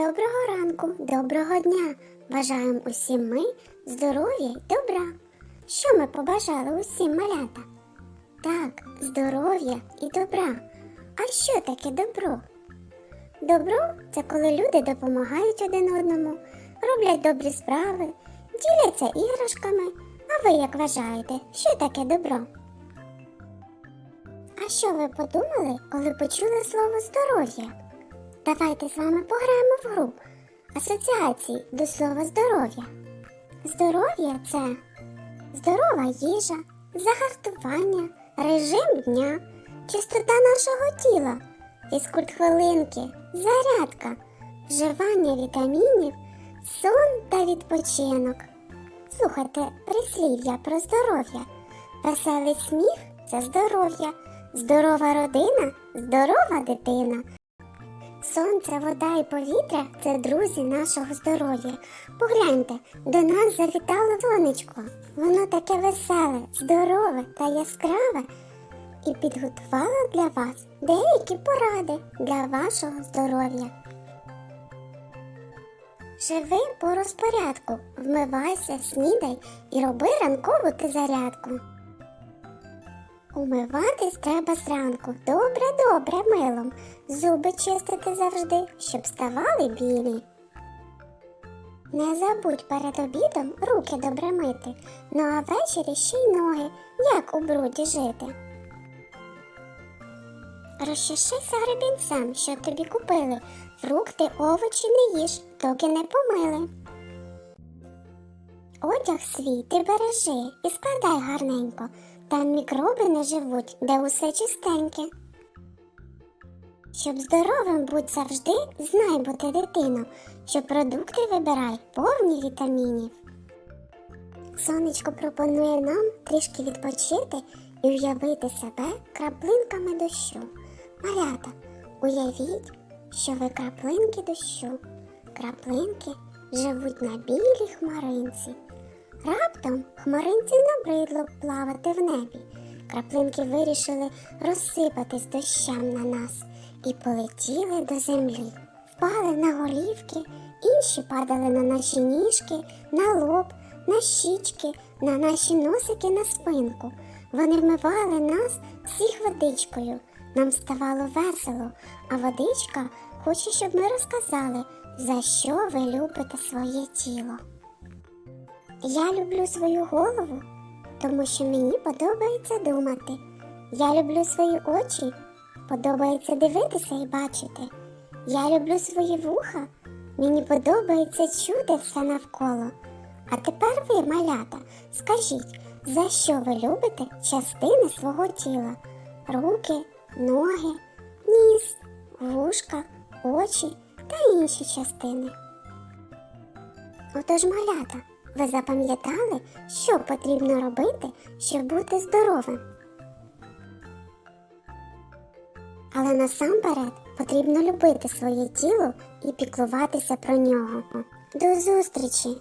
Доброго ранку, доброго дня! Бажаємо усім ми здоров'я й добра. Що ми побажали усім малята? Так, здоров'я і добра. А що таке добро? Добро це коли люди допомагають один одному, роблять добрі справи, діляться іграшками. А ви як вважаєте, що таке добро? А що ви подумали, коли почули слово здоров'я? Давайте з вами пограємо в гру асоціації до слова здоров'я. Здоров'я це здорова їжа, загартування, режим дня, чистота нашого тіла, фізкульт хвилинки, зарядка, вживання вітамінів, сон та відпочинок. Слухайте прислів'я про здоров'я. Веселий сміх це здоров'я, здорова родина, здорова дитина. Сонце, вода і повітря це друзі нашого здоров'я. Погляньте, до нас завітало сонечко. Воно таке веселе, здорове та яскраве і підготувало для вас деякі поради для вашого здоров'я. Живи по розпорядку, вмивайся, снідай і роби ранкову зарядку. Умиватись треба зранку, добре, добре милом, зуби чистити завжди, щоб ставали білі. Не забудь перед обідом руки добре мити, ну а ввечері ще й ноги, як у бруді жити. Розчешися гребінцем, що тобі купили, фрукти, овочі не їж, доки не помили. Одяг свій ти бережи і складай гарненько, там мікроби не живуть, де усе чистеньке. Щоб здоровим будь завжди, знай бути дитино, що продукти вибирай повні вітамінів. Сонечко пропонує нам трішки відпочити і уявити себе краплинками дощу. Малята, уявіть, що ви краплинки дощу. Краплинки живуть на білій хмаринці. Раптом хмаринці набридло плавати в небі. Краплинки вирішили розсипатись дощам на нас і полетіли до землі. Впали на голівки, інші падали на наші ніжки, на лоб, на щічки, на наші носики на спинку. Вони вмивали нас всіх водичкою. Нам ставало весело, а водичка хоче, щоб ми розказали, за що ви любите своє тіло. Я люблю свою голову, тому що мені подобається думати. Я люблю свої очі, подобається дивитися і бачити. Я люблю свої вуха, мені подобається чути все навколо. А тепер ви, малята, скажіть, за що ви любите частини свого тіла? Руки, ноги, ніс, вушка, очі та інші частини. Отож, малята, ви запам'ятали, що потрібно робити, щоб бути здоровим? Але насамперед потрібно любити своє тіло і піклуватися про нього. До зустрічі!